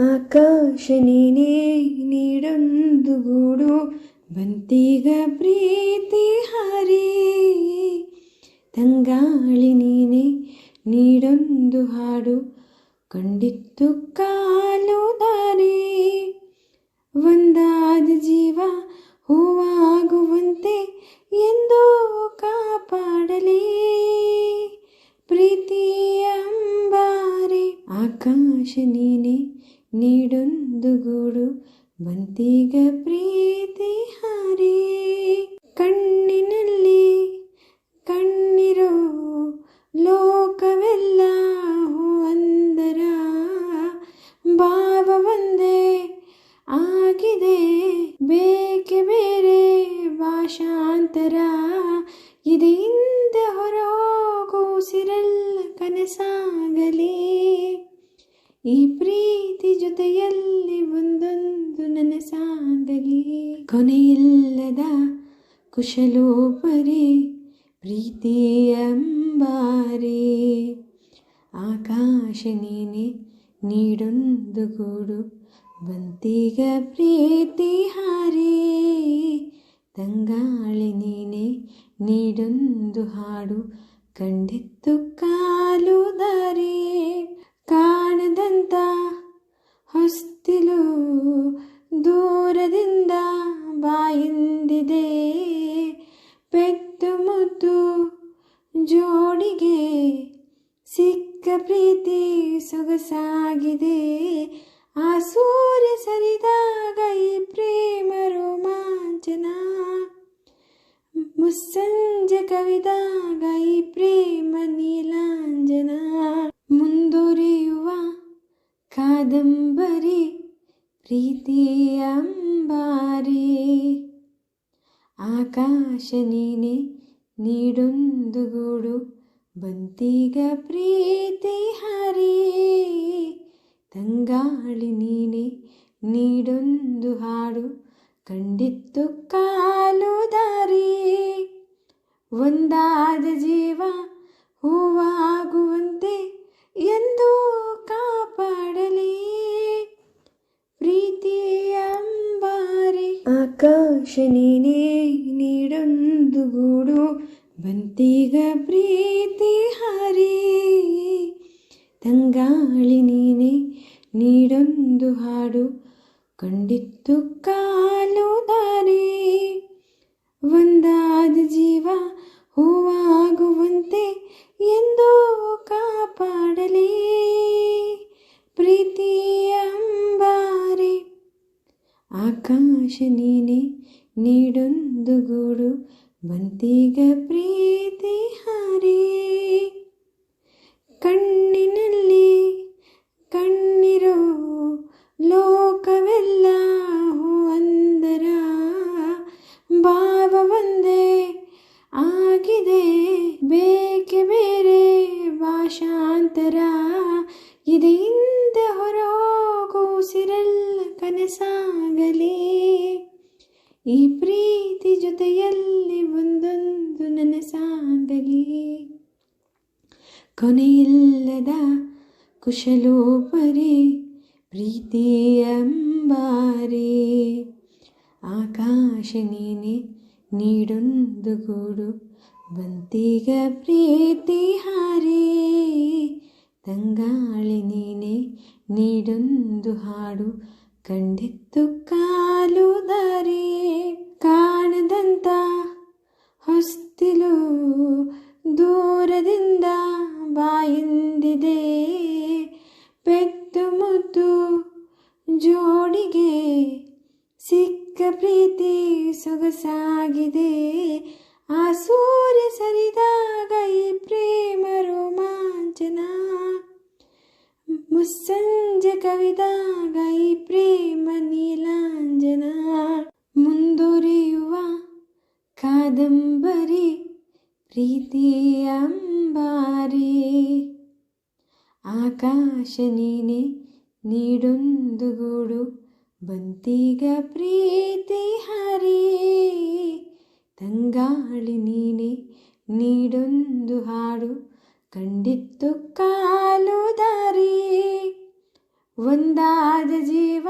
ಆಕಾಶ ನೀನೇ ನೀಡೊಂದು ಗೂಡು ಬಂತೀಗ ಪ್ರೀತಿ ಹರಿ. ತಂಗಾಳಿ ನೀನೆ ನೀಡೊಂದು ಹಾಡು, ಕಂಡಿತ್ತು ಕಾಲು ದಾರಿ. ಒಂದಾದ ಜೀವ ಹೂವಾಗುವಂತೆ ಎಂದು ಕಾಪಾಡಲಿ. ಪ್ರೀತಿಯ ಅಂಬಾರಿ, ಆಕಾಶ ನೀನೆ ನೀಡೊಂದು ಗೂಡು ಬಂತೀಗ ಪ್ರೀತಿ ಹಾರಿ. ಕಣ್ಣಿನಲ್ಲಿ ಕಣ್ಣಿರೋ ಲೋಕವೆಲ್ಲ ಅಂದರ. ಭಾವ ಒಂದೇ ಆಗಿದೆ, ಬೇಕೆ ಬೇರೆ ಭಾಷಾಂತರ. ಈ ಪ್ರೀತಿ ಜೊತೆಯಲ್ಲಿ ಒಂದೊಂದು ನನಸಾಗಲಿ. ಕೊನೆಯಿಲ್ಲದ ಕುಶಲೋಪರಿ, ಪ್ರೀತಿಯ ಅಂಬಾರಿ. ಆಕಾಶ ನೀನೆ ನೀಡೊಂದು ಗೂಡು, ಬಂತೀಗ ಪ್ರೀತಿ ಹಾರೇ. ತಂಗಾಳಿ ನೀನೆ ನೀಡೊಂದು ಹಾಡು, ಕಂಡಿತ್ತು ಕಾಲು ದಾರಿ. ಪೆದ್ದು ಮುದ್ದು ಜೋಡಿಗೆ ಸಿಕ್ಕ ಪ್ರೀತಿ ಸೊಗಸಾಗಿದೆ. ಆ ಸೂರ್ಯ ಸರಿದಾಗ ಈ ಪ್ರೇಮ ರೋಮಾಂಚನ. ಮುಸ್ಸಂಜೆ ಕವಿದಾಗ ಈ ಪ್ರೇಮ ನೀಲಾಂಜನ. ಮುಂದುವರಿಯುವ ಕಾದಂಬರಿ ಪ್ರೀತಿ ಅಂಬಾರಿ. ಆಕಾಶ ನೀನೆ ನೀಡೊಂದು ಗೂಡು, ಬಂತೀಗ ಪ್ರೀತಿ ಹರಿ. ತಂಗಾಳಿ ನೀನೆ ನೀಡೊಂದು ಹಾಡು, ಕಂಡಿತ್ತು ಕಾಲು ದಾರಿ. ಒಂದಾದ ಜೀವ ಹೂವಾಗುವಂತೆ ಆಕಾಶ ನೀನೇ ನೀಡೊಂದು ಗೂಡು, ಬಂತೀಗ ಪ್ರೀತಿ ಹರಿ. ತಂಗಾಳಿ ನೀನೆ ನೀಡೊಂದು ಹಾಡು, ಕಂಡಿತ್ತು ಕಾಲು ದಾರಿ. ಒಂದಾದ ಜೀವ ಹೂವಾಗುವಂತೆ ಎಂದು ಕಾಪಾಡಲಿ. ಪ್ರೀತಿಯ ಅಂಬಾರಿ, ಆಕಾಶ ನೀನೆ ನೀಡೊಂದು ಗೂಡು ಬಂತೀಗ ಪ್ರೀತಿ ಹಾರಿ ಕಣ್ಣಿನಲ್ಲಿ ಕಣ್ಣಿರೋ ಈ ಪ್ರೀತಿ ಜೊತೆಯಲ್ಲಿ ಒಂದೊಂದು ನನಸಾಗಲಿ. ಕೊನೆಯಿಲ್ಲದ ಕುಶಲೋಪರಿ, ಪ್ರೀತಿಯ ಅಂಬಾರಿ. ಆಕಾಶ ನೀನೆ ನೀಡೊಂದು ಗೂಡು, ಬಂತೀಗ ಪ್ರೀತಿ ಹಾರಿ. ತಂಗಾಳಿ ನೀನೆ ನೀಡೊಂದು ಹಾಡು, ಕಂಡಿತ್ತು ಕಾಲು ಪೆದ್ದು ಮುದ್ದು ಜೋಡಿಗೆ ಸಿಕ್ಕ ಪ್ರೀತಿ ಸೊಗಸಾಗಿದೆ. ಆ ಸೂರ್ಯ ಸರಿದಾಗ ಈ ಪ್ರೇಮ ರೋಮಾಂಚನ. ಮುಸ್ಸಂಜೆ ಕವಿದಾಗ ಈ ಪ್ರೇಮ ನೀಲಾಂಜನ. ಮುಂದುವರಿಯುವ ಕಾದಂಬರಿ ಪ್ರೀತಿ ಅಂಬಾರಿ. ಆಕಾಶ ನೀನೆ ನೀಡೊಂದು ಗೂಡು ಬಂತೀಗ ಪ್ರೀತಿ ಹರಿ, ತಂಗಾಳಿ ನೀನೆ ನೀಡೊಂದು ಹಾಡು. ಕಂಡಿತ್ತು ಕಾಲು ದಾರಿ, ಒಂದಾದ ಜೀವ